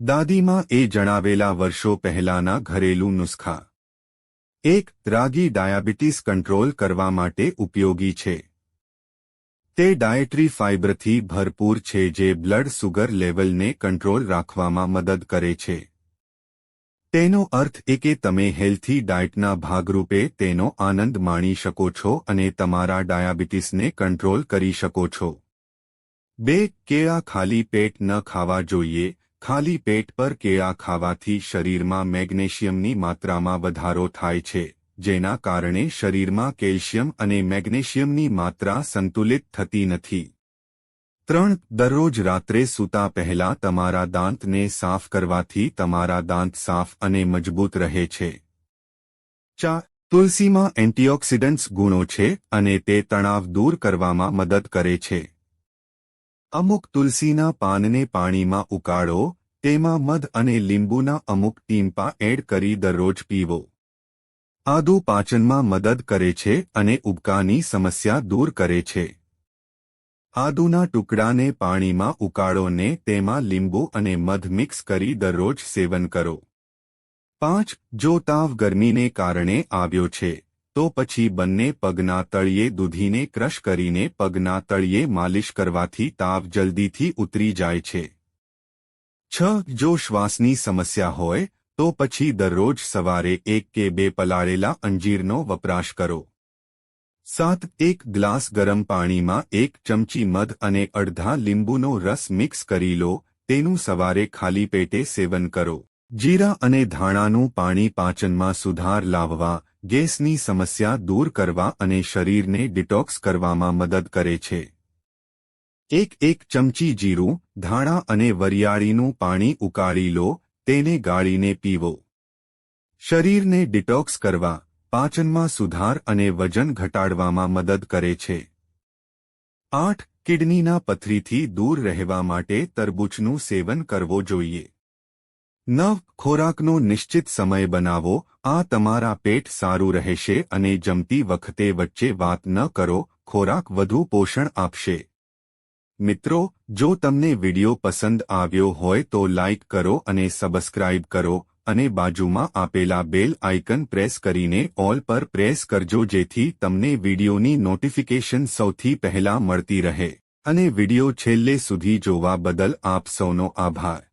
દાદીમાં એ જણાવેલા વર્ષો પહેલાના ઘરેલું નુસ્ખા. એક રાગી ડાયાબિટીસ કંટ્રોલ કરવા માટે ઉપયોગી છે. તે ડાયટરી ફાઇબરથી ભરપૂર છે જે બ્લડ સુગર લેવલને કંટ્રોલ રાખવામાં મદદ કરે છે. તેનો અર્થ એ કે તમે હેલ્થી ડાયટના ભાગરૂપે તેનો આનંદ માણી શકો છો અને તમારા ડાયાબિટીસને કંટ્રોલ કરી શકો છો. બે કેળા ખાલી પેટ ન ખાવા જોઈએ. ખાલી પેટ પર કેળા ખાવાથી શરીરમાં મેગ્નેશિયમની માત્રામાં વધારો થાય છે, જેના કારણે શરીરમાં કેલ્શિયમ અને મેગ્નેશિયમની માત્રા સંતુલિત થતી નથી. ત્રણ, દરરોજ રાત્રે સૂતા પહેલા તમારા દાંતને સાફ કરવાથી તમારા દાંત સાફ અને મજબૂત રહે છે. ચાર, તુલસીમાં એન્ટીઓક્સિડન્ટ્સ ગુણો છે અને તે તણાવ દૂર કરવામાં મદદ કરે છે. અમુક તુલસીના પાનને પાણીમાં ઉકાળો, તેમાં મધ અને લીંબુના અમુક ટીમ્પા એડ કરી દરરોજ પીવો. આદુ પાચનમાં મદદ કરે છે અને ઉબકાની સમસ્યા દૂર કરે છે. આદુના ટુકડાને પાણીમાં ઉકાળોને તેમાં લીંબુ અને મધ મિક્સ કરી દરરોજ સેવન કરો. પાંચ, જો તાવ ગરમીને કારણે આવ્યો છે. તો પછી બંને પગના તળિયે દૂધીને ક્રશ કરીને પગના તળિયે માલિશ કરવાથી તાવ જલ્દીથી ઉતરી જાય છે. છ, જો શ્વાસની સમસ્યા હોય, તો પછી દરરોજ સવારે એક કે બે પલાળેલા અંજીરનો વપરાશ કરો. સાત, એક ગ્લાસ ગરમ પાણીમાં એક ચમચી મધ અને અડધા લીંબુનો રસ મિક્સ કરી લો, તેનું સવારે ખાલી પેટે સેવન કરો. જીરા અને ધાણાનું પાણી પાચનમાં સુધાર લાવવા ગેસની સમસ્યા દૂર કરવા અને શરીરને ડિટોક્સ કરવામાં મદદ કરે છે. એક એક ચમચી જીરું, ધાણા અને વરિયાળીનું પાણી ઉકાળી લો, તેને ગાળીને પીવો. શરીરને ડિટોક્સ કરવા, પાચનમાં સુધાર અને વજન ઘટાડવામાં મદદ કરે છે. આઠ, કિડનીના પથરીથી દૂર રહેવા માટે તરબૂચનું સેવન કરવો જોઈએ. નવ ખોરાકનો નિશ્ચિત સમય બનાવો, આ તમારા પેટ સારું રહેશે અને જમતી વખતે વચ્ચે વાત ન કરો, ખોરાક વધુ પોષણ આપશે. મિત્રો, જો તમને વિડિયો પસંદ આવ્યો હોય તો લાઇક કરો અને સબસ્ક્રાઇબ કરો, અને બાજુમાં આપેલા બેલ આઇકન પ્રેસ કરીને ઓલ પર પ્રેસ કરજો જેથી તમને વિડિયોની નોટિફિકેશન સૌથી પહેલા મળતી રહે. અને વિડિયો છેલ્લે સુધી જોવા બદલ આપ સૌનો આભાર.